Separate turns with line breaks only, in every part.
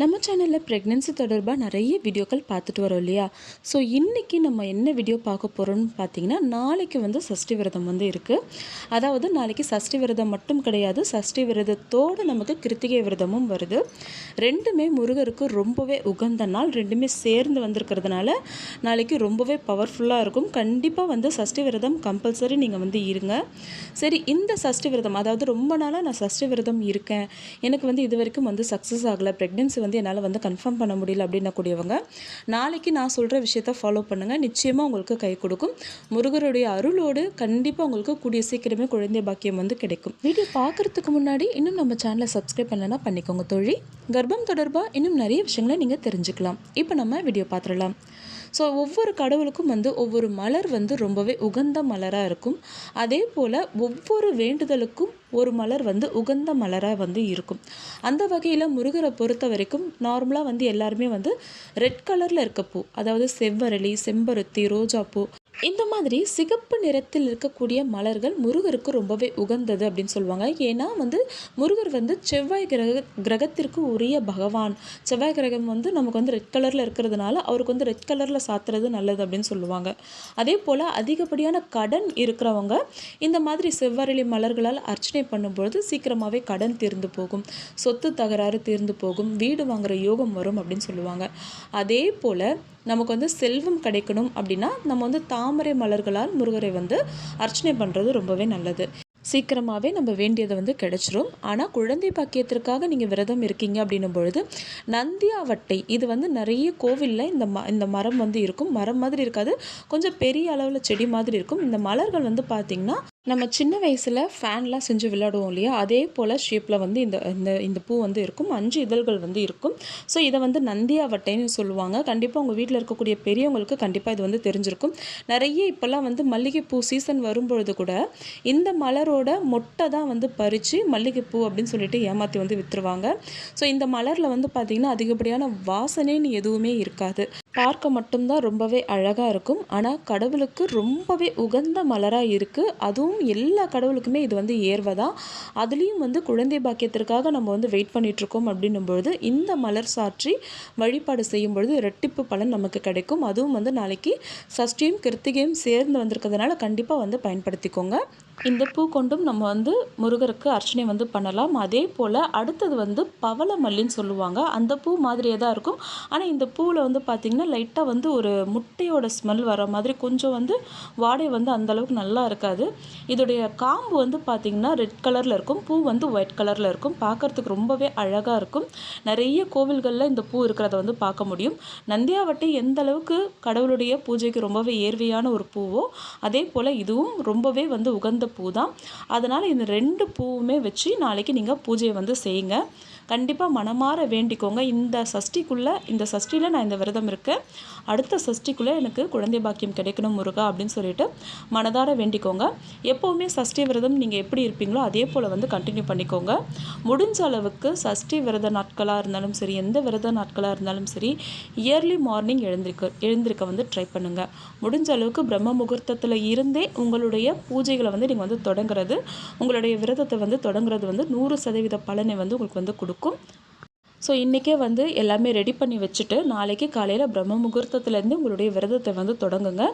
நம்ம சேனலில் ப்ரெக்னென்சி தொடர்பாக நிறைய வீடியோக்கள் பார்த்துட்டு வரோம் இல்லையா? ஸோ இன்றைக்கி நம்ம என்ன வீடியோ பார்க்க போகிறோம்னு பார்த்தீங்கன்னா நாளைக்கு வந்து சஷ்டி விரதம் வந்து இருக்குது அதாவது நாளைக்கு சஷ்டி விரதம் மட்டும் கிடையாது சஷ்டி விரதத்தோடு நமக்கு கிருத்திகை விரதமும் வருது. ரெண்டுமே முருகருக்கு ரொம்பவே உகந்த நாள் ரெண்டுமே சேர்ந்து வந்திருக்கிறதுனால நாளைக்கு ரொம்பவே பவர்ஃபுல்லாக இருக்கும். கண்டிப்பாக வந்து சஷ்டி விரதம் கம்பல்சரி நீங்கள் வந்து இருங்க. சரி இந்த சஷ்டி விரதம் அதாவது ரொம்ப நாளாக நான் சஷ்டி விரதம் இருக்கேன். எனக்கு வந்து இது வரைக்கும் வந்து சக்ஸஸ் ஆகலை ப்ரெக்னென்சி வந்து என்னால் வந்து கன்ஃபார்ம் பண்ண முடியல அப்படின்னக்கூடியவங்க நாளைக்கு நான் சொல்கிற விஷயத்த ஃபாலோ பண்ணுங்கள் நிச்சயமாக உங்களுக்கு கை கொடுக்கும். முருகருடைய அருளோடு கண்டிப்பாக உங்களுக்கு கூடிய சீக்கிரமே குழந்தை பாக்கியம் வந்து கிடைக்கும். வீடியோ பார்க்குறதுக்கு முன்னாடி இன்னும் நம்ம சேனலை சப்ஸ்கிரைப் பண்ணலைன்னா பண்ணிக்கோங்க தோழி. கர்ப்பம் தொடர்பாக இன்னும் நிறைய விஷயங்களை நீங்கள் தெரிஞ்சுக்கலாம். இப்போ நம்ம வீடியோ பார்த்துடலாம். ஸோ ஒவ்வொரு கடவுளுக்கும் வந்து ஒவ்வொரு மலர் வந்து ரொம்பவே உகந்த மலராக இருக்கும். அதே போல் ஒவ்வொரு வேண்டுதலுக்கும் ஒரு மலர் வந்து உகந்த மலராக வந்து இருக்கும். அந்த வகையில் முருகரை பொறுத்த வரைக்கும் நார்மலாக வந்து எல்லாருமே வந்து ரெட் கலரில் இருக்க பூ அதாவது செவ்வரளி செம்பருத்தி ரோஜாப்பூ இந்த மாதிரி சிகப்பு நிறத்தில் இருக்கக்கூடிய மலர்கள் முருகருக்கு ரொம்பவே உகந்தது அப்படின்னு சொல்லுவாங்க. ஏன்னா வந்து முருகர் வந்து செவ்வாய் கிரக கிரகத்திற்கு உரிய பகவான். செவ்வாய் கிரகம் வந்து நமக்கு வந்து ரெட் கலரில் இருக்கிறதுனால அவருக்கு வந்து ரெட் கலரில் சாத்துறது நல்லது அப்படின்னு சொல்லுவாங்க. அதே போல் அதிகப்படியான கடன் இருக்கிறவங்க இந்த மாதிரி செவ்வரளி மலர்களால் அர்ச்சனை பண்ணும்பொழுது சீக்கிரமாகவே கடன் தீர்ந்து போகும். சொத்து தகராறு தீர்ந்து போகும். வீடு வாங்குகிற யோகம் வரும் அப்படின்னு சொல்லுவாங்க. அதே போல் நமக்கு வந்து செல்வம் கிடைக்கணும் அப்படின்னா நம்ம வந்து தா தாமரை மலர்களால் முருகரை வந்து அர்ச்சனை பண்ணுறது ரொம்பவே நல்லது. சீக்கிரமாகவே நம்ம வேண்டியதை வந்து கிடைச்சிரும். ஆனால் குழந்தை பாக்கியத்திற்காக நீங்கள் விரதம் இருக்கீங்க அப்படின்னும் பொழுது நந்தியாவட்டை இது வந்து நிறைய கோவிலில் இந்த ம இந்த மரம் வந்து இருக்கும். மரம் மாதிரி இருக்காது. கொஞ்சம் பெரிய அளவில் செடி மாதிரி இருக்கும். இந்த மலர்கள் வந்து பார்த்திங்கன்னா நம்ம சின்ன வயசில் ஃபேன்லாம் செஞ்சு விளையாடுவோம் இல்லையா? அதே போல் ஷேப்பில் வந்து இந்த இந்த இந்த பூ வந்து இருக்கும். அஞ்சு இதழ்கள் வந்து இருக்கும். ஸோ இதை வந்து நந்தியாவட்டைன்னு சொல்லுவாங்க. கண்டிப்பாக உங்கள் வீட்டில் இருக்கக்கூடிய பெரியவங்களுக்கு கண்டிப்பாக இது வந்து தெரிஞ்சிருக்கும். நிறைய இப்போல்லாம் வந்து மல்லிகைப்பூ சீசன் வரும்பொழுது கூட இந்த மலரோட மொட்டை தான் வந்து பறித்து மல்லிகைப்பூ அப்படின்னு சொல்லிட்டு ஏமாற்றி வந்து விற்றுருவாங்க ஸோ இந்த மலரில் வந்து பார்த்திங்கன்னா அதிகப்படியான வாசனைன்னு எதுவுமே இருக்காது. பார்க்க மட்டும்தான் ரொம்பவே அழகாக இருக்கும். ஆனால் கடவுளுக்கு ரொம்பவே உகந்த மலராக இருக்குது அதுவும் எல்லா கடவுளுக்குமே இது வந்து ஏர்வதா அதுலேயும் வந்து குழந்தை பாக்கியத்திற்காக நம்ம வந்து வெயிட் பண்ணிகிட்ருக்கோம் அப்படின்னும் பொழுது இந்த மலர் சாற்றி வழிபாடு செய்யும் பொழுது இரட்டிப்பு பலன் நமக்கு கிடைக்கும். அதுவும் வந்து நாளைக்கு சஷ்டியும் கிருத்திகையும் சேர்ந்து வந்திருக்கிறதுனால கண்டிப்பாக வந்து பயன்படுத்திக்கோங்க. இந்த பூ கொண்டும் நம்ம வந்து முருகருக்கு அர்ச்சனை வந்து பண்ணலாம். அதே போல் அடுத்தது வந்து பவளமல்லின்னு சொல்லுவாங்க. அந்த பூ மாதிரியே தான் இருக்கும். ஆனால் இந்த பூவில் வந்து பார்த்திங்கன்னா லைட்டாக வந்து ஒரு முட்டையோட ஸ்மெல் வர மாதிரி கொஞ்சம் வந்து வாடை வந்து அந்தளவுக்கு நல்லா இருக்காது. இதோடைய காம்பு வந்து பார்த்திங்கன்னா ரெட் கலரில் இருக்கும். பூ வந்து ஒயிட் கலரில் இருக்கும். பார்க்குறதுக்கு ரொம்பவே அழகாக இருக்கும். நிறைய கோவில்களில் இந்த பூ இருக்கிறத வந்து பார்க்க முடியும். நந்தியாவட்டை எந்த அளவுக்கு கடவுளுடைய பூஜைக்கு ரொம்பவே ஏர்வையான ஒரு பூவோ அதே போல் இதுவும் ரொம்பவே வந்து உகந்த பூ தான் அதனால் இந்த ரெண்டு பூவுமே வச்சு நாளைக்கு நீங்கள் பூஜையை வந்து செய்யுங்க. கண்டிப்பாக மனமாற வேண்டிக்கோங்க. இந்த சஷ்டிக்குள்ளே இந்த சஷ்டியில் நான் இந்த விரதம் இருக்கேன். அடுத்த சஷ்டிக்குள்ளே எனக்கு குழந்தை பாக்கியம் கிடைக்கணும் முருகா அப்படின்னு சொல்லிட்டு மனதார வேண்டிக்கோங்க. எப்போவுமே சஷ்டி விரதம் நீங்கள் எப்படி இருப்பீங்களோ அதே போல் வந்து கண்டினியூ பண்ணிக்கோங்க. முடிஞ்ச அளவுக்கு சஷ்டி விரத நாட்களாக இருந்தாலும் சரி எந்த விரத நாட்களாக இருந்தாலும் சரி இயர்லி மார்னிங் எழுந்திருக்க எழுந்திருக்க வந்து ட்ரை பண்ணுங்கள் முடிஞ்ச அளவுக்கு பிரம்ம முகூர்த்தத்தில் இருந்தே உங்களுடைய பூஜைகளை வந்து நீங்கள் வந்து தொடங்குறது உங்களுடைய விரதத்தை வந்து தொடங்குறது வந்து நூறு சதவீத பலனை வந்து உங்களுக்கு வந்து கொடுக்கும். ஸோ இன்றைக்கே வந்து எல்லாமே ரெடி பண்ணி வச்சுட்டு நாளைக்கு காலையில் பிரம்ம முகூர்த்தத்துலேருந்து உங்களுடைய விரதத்தை வந்து தொடங்குங்க.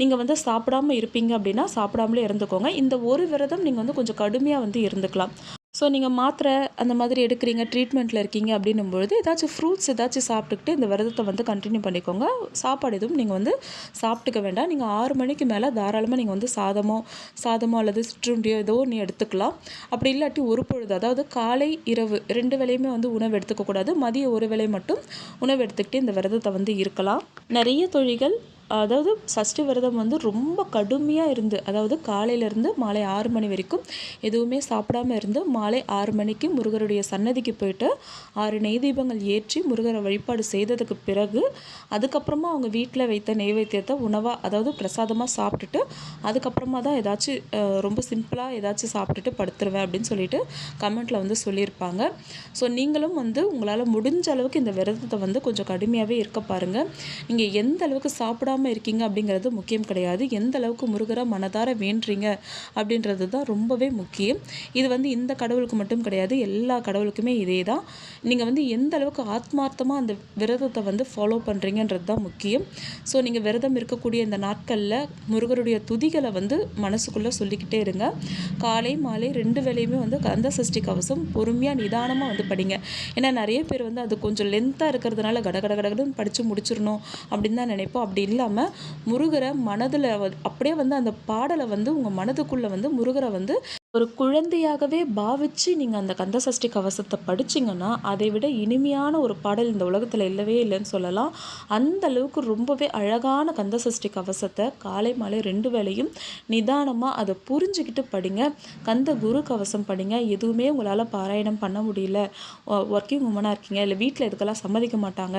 நீங்கள் வந்து சாப்பிடாம இருப்பீங்க அப்படின்னா சாப்பிடாமலே இருந்துக்கோங்க. இந்த ஒரு விரதம் நீங்கள் வந்து கொஞ்சம் கடுமையாக வந்து இருந்துக்கலாம். ஸோ நீங்கள் மாத்திரை அந்த மாதிரி எடுக்கிறீங்க ட்ரீட்மெண்ட்டில் இருக்கீங்க அப்படின்னும் பொழுது ஏதாச்சும் ஃப்ரூட்ஸ் ஏதாச்சும் சாப்பிட்டுக்கிட்டு இந்த விரதத்தை வந்து கண்டினியூ பண்ணிக்கோங்க. சாப்பாடு எதுவும் நீங்கள் வந்து சாப்பிட்டுக்க வேண்டாம். நீங்கள் ஆறு மணிக்கு மேலே தாராளமாக நீங்கள் வந்து சாதமோ சாதமோ அல்லது சிற்றுண்டியோ ஏதோ நீ எடுத்துக்கலாம். அப்படி இல்லாட்டி ஒரு பொழுது அதாவது காலை இரவு ரெண்டு வேலையுமே வந்து உணவு எடுத்துக்கக்கூடாது. மதிய ஒரு வேலை மட்டும் உணவு எடுத்துக்கிட்டு இந்த விரதத்தை வந்து இருக்கலாம். நிறைய தொழில்கள் அதாவது சஷ்டி விரதம் வந்து ரொம்ப கடுமையாக இருந்து அதாவது காலையிலேருந்து மாலை ஆறு மணி வரைக்கும் எதுவுமே சாப்பிடாம இருந்து மாலை ஆறு மணிக்கு முருகருடைய சன்னதிக்கு போயிட்டு ஆறு நெய் தீபங்கள் ஏற்றி முருகரை வழிபாடு செய்ததுக்கு பிறகு அதுக்கப்புறமா அவங்க வீட்டில் வைத்த நெய்வேத்தியத்தை உணவாக அதாவது பிரசாதமாக சாப்பிட்டுட்டு அதுக்கப்புறமா தான் ஏதாச்சும் ரொம்ப சிம்பிளாக ஏதாச்சும் சாப்பிட்டுட்டு படுத்துருவேன் அப்படின்னு சொல்லிட்டு கமெண்ட்டில் வந்து சொல்லியிருப்பாங்க. ஸோ நீங்களும் வந்து உங்களால் முடிஞ்ச அளவுக்கு இந்த விரதத்தை வந்து கொஞ்சம் கடுமையாகவே இருக்க பாருங்கள் நீங்கள் எந்த அளவுக்கு சாப்பிடாம சாப்பிடாம இருக்கீங்க அப்படிங்கிறது முக்கியம் கிடையாது. எந்த அளவுக்கு முருகரை மனதார வேண்டுறீங்க அப்படின்றது தான் ரொம்பவே முக்கியம். இது வந்து இந்த கடவுளுக்கு மட்டும் கிடையாது. எல்லா கடவுளுக்குமே இதே தான் நீங்கள் வந்து எந்த அளவுக்கு ஆத்மார்த்தமாக அந்த விரதத்தை வந்து ஃபாலோ பண்ணுறீங்கன்றது தான் முக்கியம். ஸோ நீங்கள் விரதம் இருக்கக்கூடிய இந்த நாட்களில் முருகருடைய துதிகளை வந்து மனசுக்குள்ளே சொல்லிக்கிட்டே இருங்க. காலை மாலை ரெண்டு வேலையுமே வந்து கந்த சஷ்டி கவசம் பொறுமையாக நிதானமாக வந்து படிங்க. ஏன்னா நிறைய பேர் வந்து அது கொஞ்சம் லென்த்தாக இருக்கிறதுனால கட கட கடகடன்னு படித்து முடிச்சிடணும் அப்படின்னு தான் நினைப்போம். அப்படி இல்லாமல் முருகரை மனதில் அப்படியே வந்து அந்த பாடலை வந்து உங்கள் மனதுக்குள்ளே வந்து முருகரை வந்து ஒரு குழந்தையாகவே பாவிச்சு நீங்கள் அந்த கந்தசஷ்டி கவசத்தை படிச்சிங்கன்னா அதை விட இனிமையான ஒரு பாடல் இந்த உலகத்தில் இல்லவே இல்லைன்னு சொல்லலாம். அந்த அளவுக்கு ரொம்பவே அழகான கந்தசஷ்டி கவசத்தை காலை மாலை ரெண்டு வேளையும் நிதானமாக அதை புரிஞ்சுக்கிட்டு படிங்க. கந்த குரு கவசம் படிங்க. எதுவுமே உங்களால் பாராயணம் பண்ண முடியல. ஒர்க்கிங் உமனாக இருக்கீங்க. இல்லை வீட்டில் இதுக்கெல்லாம் சம்மதிக்க மாட்டாங்க.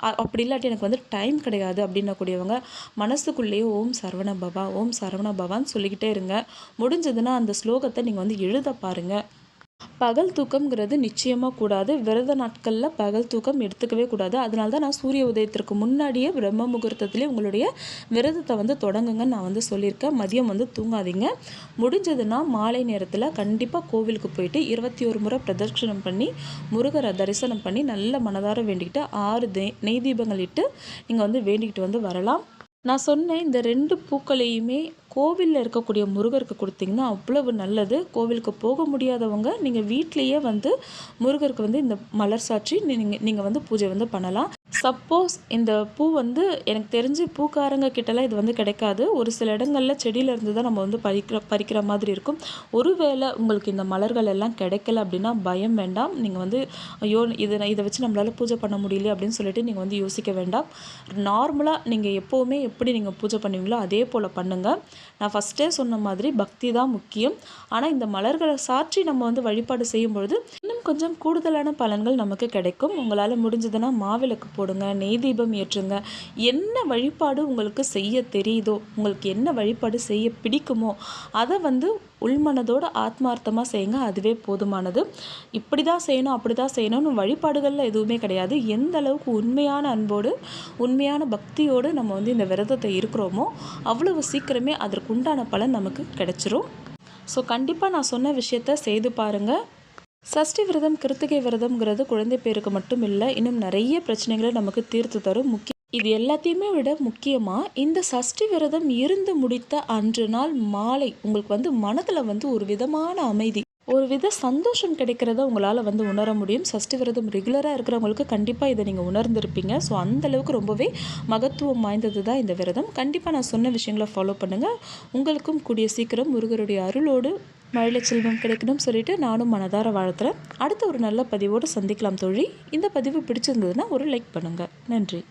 அப்படி இல்லாட்டி எனக்கு வந்து டைம் கிடையாது அப்படின்னக்கூடியவங்க மனசுக்குள்ளேயே ஓம் சரவண பவா ஓம் சரவண பவான்னு சொல்லிக்கிட்டே இருங்க. முடிஞ்சதுன்னா அந்த ஸ்லோகத்தை நீங்கள் வந்து எழுத பாருங்கள் பகல் தூக்கம்ங்கிறது நிச்சயமாக கூடாது. விரத நாட்களில் பகல் தூக்கம் எடுத்துக்கவே கூடாது. அதனால தான் நான் சூரிய உதயத்திற்கு முன்னாடியே பிரம்ம முகூர்த்தத்திலே உங்களுடைய விரதத்தை வந்து தொடங்குங்கன்னு நான் வந்து சொல்லியிருக்கேன். மதியம் வந்து தூங்காதீங்க. முடிஞ்சதுன்னா மாலை நேரத்தில் கண்டிப்பாக கோவிலுக்கு போயிட்டு இருபத்தி ஒரு முறை பிரதர்ஷனம் பண்ணி முருகரை தரிசனம் பண்ணி நல்ல மனதார வேண்டிக்கிட்டு ஆறு நெய் தீபங்கள் இட்டு நீங்கள் வந்து வேண்டிக்கிட்டு வந்து வரலாம். நான் சொன்னேன் இந்த ரெண்டு பூக்களையுமே கோவிலில் இருக்கக்கூடிய முருகருக்கு கொடுத்தீங்கன்னா அவ்வளவு நல்லது. கோவிலுக்கு போக முடியாதவங்க நீங்கள் வீட்லேயே வந்து முருகருக்கு வந்து இந்த மலர் சாற்றி நீங்கள் நீங்கள் வந்து பூஜை வந்து பண்ணலாம். சப்போஸ் இந்த பூ வந்து எனக்கு தெரிஞ்சு பூக்காரங்க கிட்டலாம் இது வந்து கிடைக்காது. ஒரு சில இடங்களில் செடியிலேருந்து தான் நம்ம வந்து பறிக்கிற பறிக்கிற மாதிரி இருக்கும். ஒருவேளை உங்களுக்கு இந்த மலர்கள் எல்லாம் கிடைக்கல அப்படின்னா பயம் வேண்டாம். நீங்கள் வந்து ஐயோ இதை இதை வச்சு நம்மளால் பூஜை பண்ண முடியல அப்படின்னு சொல்லிட்டு நீங்கள் வந்து யோசிக்க வேண்டாம். நார்மலாக நீங்கள் எப்போவுமே எப்படி நீங்கள் பூஜை பண்ணுவீங்களோ அதே போல் பண்ணுங்கள் நான் ஃபஸ்ட்டே சொன்ன மாதிரி பக்தி தான் முக்கியம். ஆனால் இந்த மலர்களை சாற்றி நம்ம வந்து வழிபாடு செய்யும் பொழுது இன்னும் கொஞ்சம் கூடுதலான பலன்கள் நமக்கு கிடைக்கும். உங்களால் முடிஞ்சதுன்னா மாவிளக்கு போடுங்க நெய் தீபம் ஏற்றுங்க. என்ன வழிபாடு உங்களுக்கு செய்ய தெரியுதோ உங்களுக்கு என்ன வழிபாடு செய்ய பிடிக்குமோ அதை வந்து உள்மனதோடு ஆத்மார்த்தமாக செய்யுங்க. அதுவே போதுமானது. இப்படி தான் செய்யணும் அப்படி தான் செய்யணும்னு வழிபாடுகளில் எதுவுமே கிடையாது. எந்த அளவுக்கு உண்மையான அன்போடு உண்மையான பக்தியோடு நம்ம வந்து இந்த விரதத்தை இருக்கிறோமோ அவ்வளவு சீக்கிரமே அதற்குண்டான பலன் நமக்கு கிடைச்சிரும். ஸோ கண்டிப்பாக நான் சொன்ன விஷயத்த செய்து பாருங்கள் சஷ்டி விரதம் கிருத்திகை விரதம்ங்கிறது குழந்தை பேருக்கு மட்டும் இல்லை இன்னும் நிறைய பிரச்சனைகளை நமக்கு தீர்த்து தரும் முக்கிய இது எல்லாத்தையுமே விட முக்கியமாக இந்த சஷ்டி விரதம் இருந்து முடித்த அன்று நாள் மாலை உங்களுக்கு வந்து மனதில் வந்து ஒரு விதமான அமைதி ஒரு வித சந்தோஷம் கிடைக்கிறத உங்களால் வந்து உணர முடியும். சஷ்டி விரதம் ரெகுலராக இருக்கிறவங்களுக்கு கண்டிப்பாக இதை நீங்கள் உணர்ந்திருப்பீங்க. ஸோ அந்தளவுக்கு ரொம்பவே மகத்துவம் வாய்ந்தது தான் இந்த விரதம். கண்டிப்பாக நான் சொன்ன விஷயங்களை ஃபாலோ பண்ணுங்கள் உங்களுக்கும் கூடிய சீக்கிரம் முருகருடைய அருளோடு மழலை செல்வம் கிடைக்கணும்னு சொல்லிட்டு நானும் மனதார வாழ்த்துறேன். அடுத்த ஒரு நல்ல பதிவோடு சந்திக்கலாம் தோழி. இந்த பதிவு பிடிச்சிருந்ததுன்னா ஒரு லைக் பண்ணுங்கள் நன்றி.